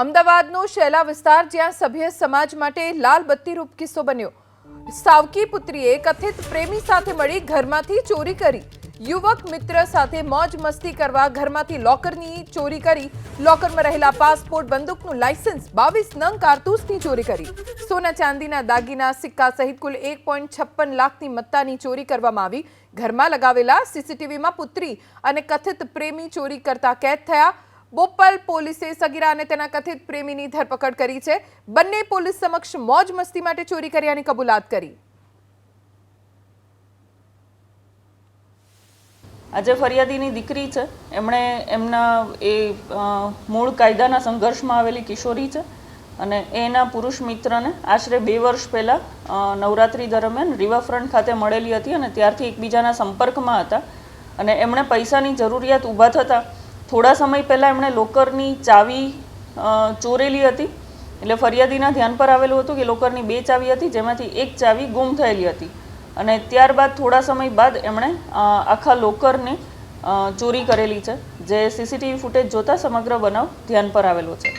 અમદાવાદનો શેલા વિસ્તાર જ્યાં સભ્ય સમાજ માટે લાલ બત્તીરૂપ કિસ્સો બન્યો. સાવકી પુત્રીએ કથિત પ્રેમી સાથે મળી ઘરમાંથી ચોરી કરી. યુવક મિત્ર સાથે મોજ મસ્તી કરવા ઘરમાંથી લોકરની ચોરી કરી. લોકરમાં રહેલા પાસપોર્ટ, બંદૂકનું લાયસન્સ, બાવીસ નંગ કારતૂસની ચોરી કરી. સોના ચાંદીના દાગીના, સિક્કા સહિત કુલ એક પોઈન્ટ છપ્પન લાખની મત્તાની ચોરી કરવામાં આવી. ઘરમાં લગાવેલા સીસીટીવીમાં પુત્રી અને કથિત પ્રેમી ચોરી કરતા કેદ થયા. બોપલ પોલીસે સગીરા અને તેના કથિત પ્રેમીની ધરપકડ કરી છે. બંને પોલીસ સમક્ષ મોજ મસ્તી માટે ચોરી કર્યાની કબૂલાત કરી. આજે ફરિયાદીની દીકરી છે. એમણે એમના એ મૂળ કાયદાના સંઘર્ષમાં આવેલી કિશોરી છે અને એના પુરુષ મિત્રને આશરે બે વર્ષ પહેલાં નવરાત્રિ દરમિયાન રિવરફ્રન્ટ ખાતે મળેલી હતી અને ત્યારથી એકબીજાના સંપર્કમાં હતા. અને એમણે પૈસાની જરૂરિયાત ઊભા થતાં થોડા સમય પહેલાં એમણે લોકરની ચાવી ચોરેલી હતી. એટલે ફરિયાદીના ધ્યાન પર આવેલું હતું કે લોકરની બે ચાવી હતી, જેમાંથી એક ચાવી ગુમ થયેલી હતી. અને ત્યારબાદ થોડા સમય બાદ એમણે આખા લોકરને ચોરી કરેલી છે. જે સીસીટીવી ફૂટેજ જોતાં સમગ્ર બનાવ ધ્યાન પર આવેલો છે.